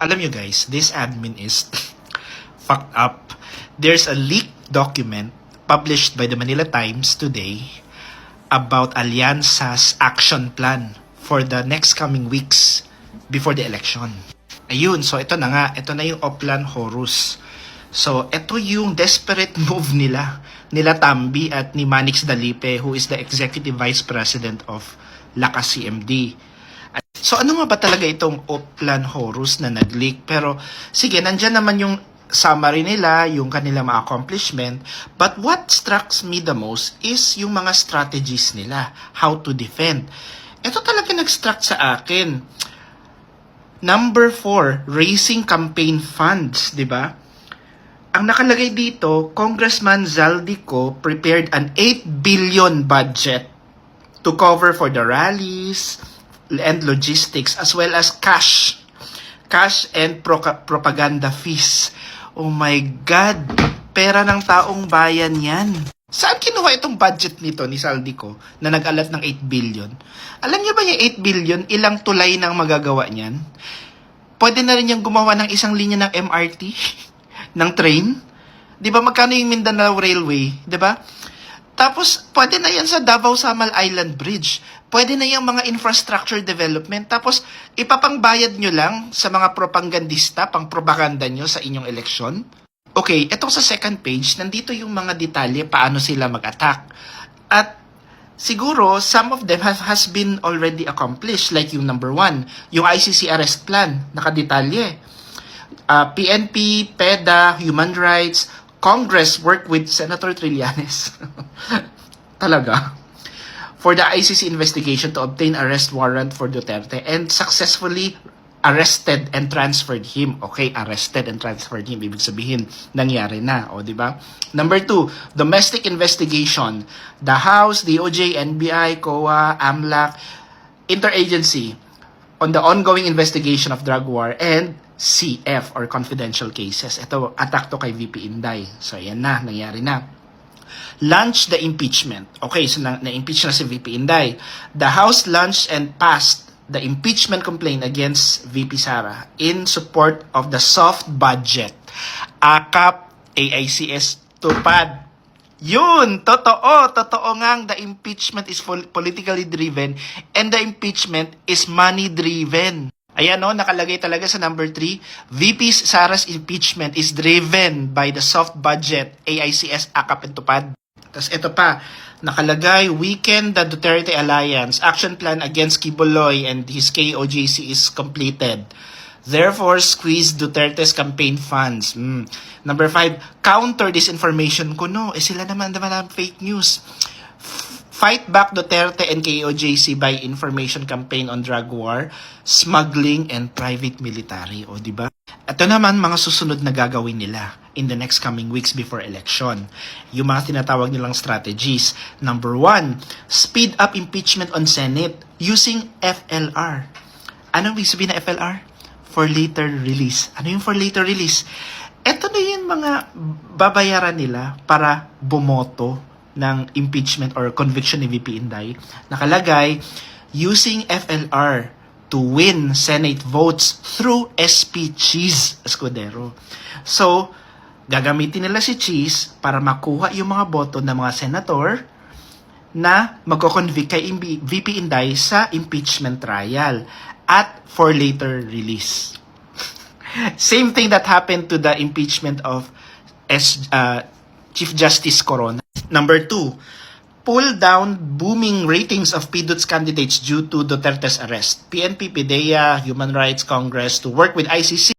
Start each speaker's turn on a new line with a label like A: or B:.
A: alam nyo guys, this admin is fucked up. There's a leaked document published by the Manila Times today about Alianza's action plan for the next coming weeks before the election. Ayun, so ito na nga, ito na yung Oplan Horus. So, ito yung desperate move nila, nila Tambi at ni Manix Dalipe, who is the Executive Vice President of Lakas CMD. So ano nga ba talaga itong Oplan Horus na nag-leak? Pero sige, nandyan naman yung summary nila, yung kanilang mga accomplishment. But what strikes me the most is yung mga strategies nila, how to defend. Ito talaga nag-struck sa akin. Number four, raising campaign funds, di ba? Ang nakalagay dito, Congressman Zaldico prepared an 8 billion budget to cover for the rallies and logistics as well as cash. Cash and pro- propaganda fees. Oh my God! Pera ng taong bayan yan. Saan kinuha itong budget nito ni Saldico na nag-alat ng 8 billion? Alam niyo ba yung 8 billion, ilang tulay nang magagawa niyan? Pwede na rin yung gumawa ng isang linya ng MRT, ng train. 'Di ba magkano yung Mindanao Railway, 'di ba? Tapos pwede na yan sa Davao Samal Island Bridge. Pwede na yung mga infrastructure development. Tapos ipapangbayad nyo lang sa mga propagandista, pang propaganda nyo sa inyong eleksyon. Okay, etong sa second page, nandito yung mga detalye paano sila mag-attack. At siguro, some of them have, has been already accomplished. Like yung number one, yung ICC arrest plan, nakadetalye. Uh, PNP, PEDA, Human Rights, Congress work with Senator Trillanes. Talaga. For the ICC investigation to obtain arrest warrant for Duterte and successfully arrested and transferred him. Okay, arrested and transferred him. Ibig sabihin, nangyari na. O, di ba? Number two, domestic investigation. The House, DOJ, NBI, COA, AMLAC, interagency on the ongoing investigation of drug war and CF or confidential cases. Ito, attack to kay VP Inday. So, ayan na, nangyari na. Launch the impeachment. Okay, so na- na-impeach na si VP Inday. The House launched and passed the impeachment complaint against VP Sara in support of the soft budget. AKAP, AICS, tupad. Yun, totoo, totoo ngang the impeachment is pol- politically driven and the impeachment is money driven. Ayan o, nakalagay talaga sa number 3, VP Sara's impeachment is driven by the soft budget, AICS, AKAP, and TUPAD. Tapos ito pa, nakalagay, weaken the Duterte Alliance, action plan against Kiboloy and his KOJC is completed. Therefore, squeeze Duterte's campaign funds. Mm. Number five, counter disinformation kuno. Eh sila naman naman ang fake news. Fight back Duterte and KOJC by information campaign on drug war, smuggling, and private military. O, di ba? Ito naman mga susunod na gagawin nila in the next coming weeks before election. Yung mga tinatawag nilang strategies. Number one, speed up impeachment on Senate using FLR. Anong ibig sabihin na FLR? For later release. Ano yung for later release? Ito na yung mga babayaran nila para bumoto ng impeachment or conviction ni VP Inday. Nakalagay, using FLR to win Senate votes through SP Cheese Escudero. So, gagamitin nila si Cheese para makuha yung mga boto ng mga senator na magko-convict kay VP Inday sa impeachment trial at for later release. Same thing that happened to the impeachment of S, uh, Chief Justice Corona. Number two, pull down booming ratings of PDUT's candidates due to Duterte's arrest. PNP, PDEA, Human Rights Congress to work with ICC